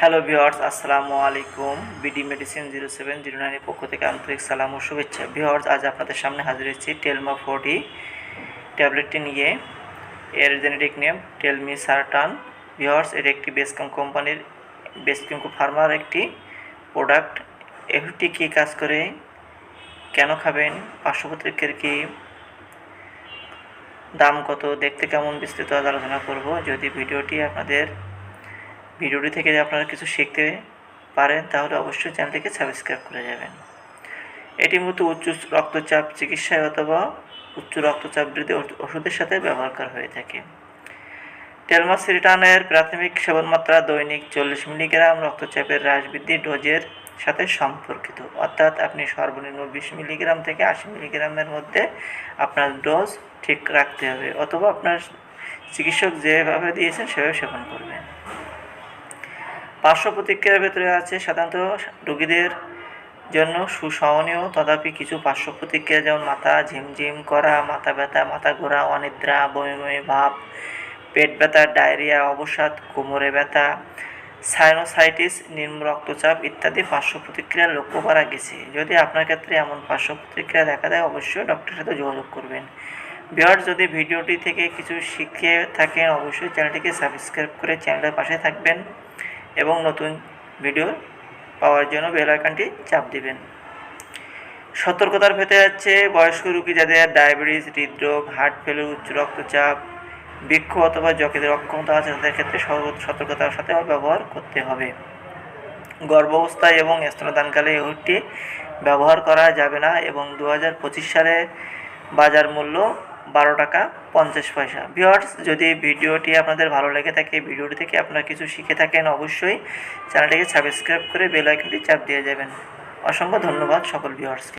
Hello viewers আসসালামু আলাইকুম BD medicine zero seven zero নাইনের পক্ষ থেকে আন্তরিক সালাম ও শুভেচ্ছা। ভিওয়ার্স আজ আপনাদের সামনে হাজির হয়েছি টেলমা ফোর্টি ট্যাবলেটটি নিয়ে। এর genetic name telmisartan viewers এর একটি বেসকম কোম্পানির বেসকম ফার্মার একটি প্রোডাক্ট এটি কী কাজ করে? কেন খাবেন? পার্শ্বপত্রিকের কি? দাম কত? দেখতে কেমন? বিস্তৃত আলোচনা করব। যদি ভিডিওটি আপনাদের ভিডিওটি থেকে যদি আপনারা কিছু শিখতে পারেন, তাহলে অবশ্যই চ্যানেলটিকে সাবস্ক্রাইব করে যাবেন। এটি মূলত উচ্চ রক্তচাপ চিকিৎসায় অথবা উচ্চ রক্তচাপ বৃদ্ধি ওষুধের সাথে ব্যবহার করা হয়ে থাকে। টেলমাসিরিটানের প্রাথমিক সেবনমাত্রা দৈনিক চল্লিশ মিলিগ্রাম রক্তচাপের হ্রাস বৃদ্ধি ডোজের সাথে সম্পর্কিত। অর্থাৎ আপনি সর্বনিম্ন বিশ মিলিগ্রাম থেকে আশি মিলিগ্রামের মধ্যে আপনার ডোজ ঠিক রাখতে হবে, অথবা আপনার চিকিৎসক যেভাবে দিয়েছেন সেভাবে সেবন করবেন। পার্শ্ব প্রতিক্রিয়ার ভেতরে আছে সাধারণত রোগীদের জন্য সুসহনীয়, তথাপি কিছু পার্শ্ব প্রতিক্রিয়া যেমন মাথা ঝিমঝিম করা, মাথা ব্যথা, মাথা ঘোরা, অনিদ্রা, বমি বমি ভাব, পেট ব্যথা, ডায়রিয়া, অবসাদ, কোমরে ব্যথা, সাইনোসাইটিস, নিম্ন রক্তচাপ ইত্যাদি পার্শ্ব প্রতিক্রিয়া লক্ষ্য করা গেছে যদি আপনার ক্ষেত্রে এমন পার্শ্ব প্রতিক্রিয়া দেখা দেয়, অবশ্যই ডক্টরের সাথে যোগাযোগ করবেন। বিহার যদি ভিডিওটি থেকে কিছু শিখে থাকেন, অবশ্যই চ্যানেলটিকে সাবস্ক্রাইব করে চ্যানেলের পাশে থাকবেন। এবং নতুন ভিডিও পাওয়ার জন্য বেল আইকনটি চাপ দিবেন। সতর্কতার ভেতরে যাচ্ছে বয়স্ক রোগী যাদের ডায়াবেটিস হৃদরোগ হার্ট ফেলের উচ্চ রক্তচাপ, বৃক্ষ অথবা যকৃতের অক্ষমতা আছে, তাদের ক্ষেত্রে সতর্কতার সাথে ব্যবহার করতে হবে। গর্ভাবস্থায় এবং স্তনদানকালে এই ব্যবহার করা যাবে না এবং দু হাজার পঁচিশ সালে বাজার মূল্য বারো টাকা পঞ্চাশ পয়সা। ভিওয়ার্স যদি ভিডিওটি আপনাদের ভালো লেগে থাকে, ভিডিওটি থেকে আপনারা কিছু শিখে থাকেন, অবশ্যই চ্যানেলটিকে সাবস্ক্রাইব করে বেল আইকনটি চাপ দিয়ে যাবেন। অসংখ্য ধন্যবাদ সকল ভিওয়ার্সকে